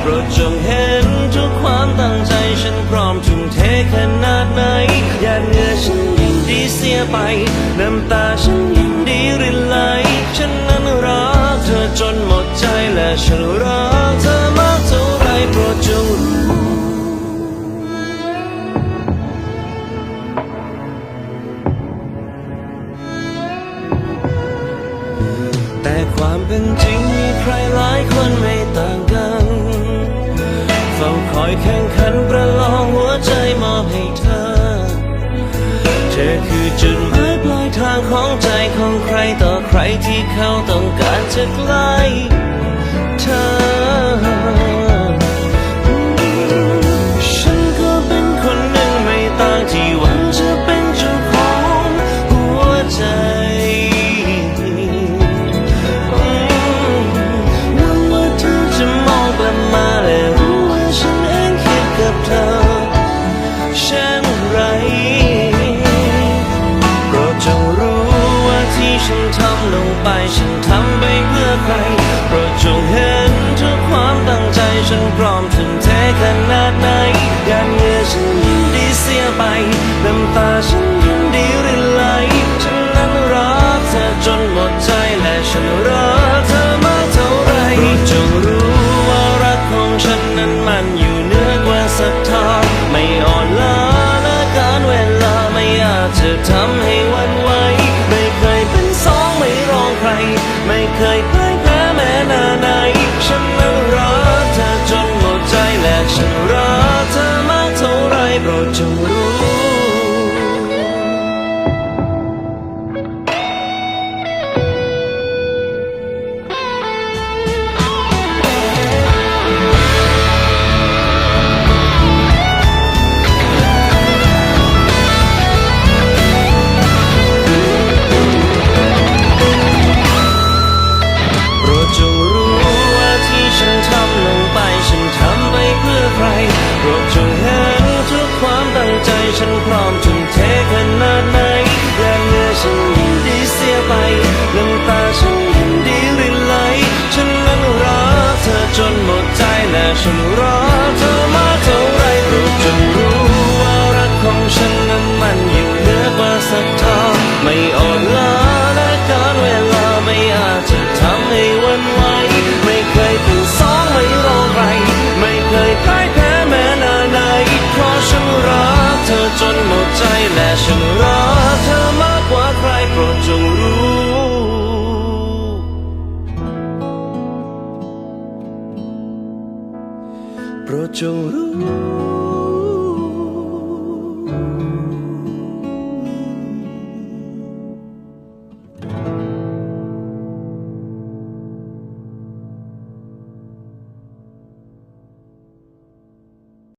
โปรดจงเห็นทุกความตั้งใจฉันพร้อมทุ่มเทขนาดไหนหยาดเหงื่อฉันยินดีเสียไป น้ำตาฉันยินดีรินไหล อยแข่งขันประลองหัวใจมอบให้เธอ เธอคือจุดหมายปลายทางของใจของใครต่อใครที่เขาต้องการจะใกล้เธอ rojong rumah แต่ฉันรักเธอมากกว่าใครโปรดจงรู้โปรดจงรู้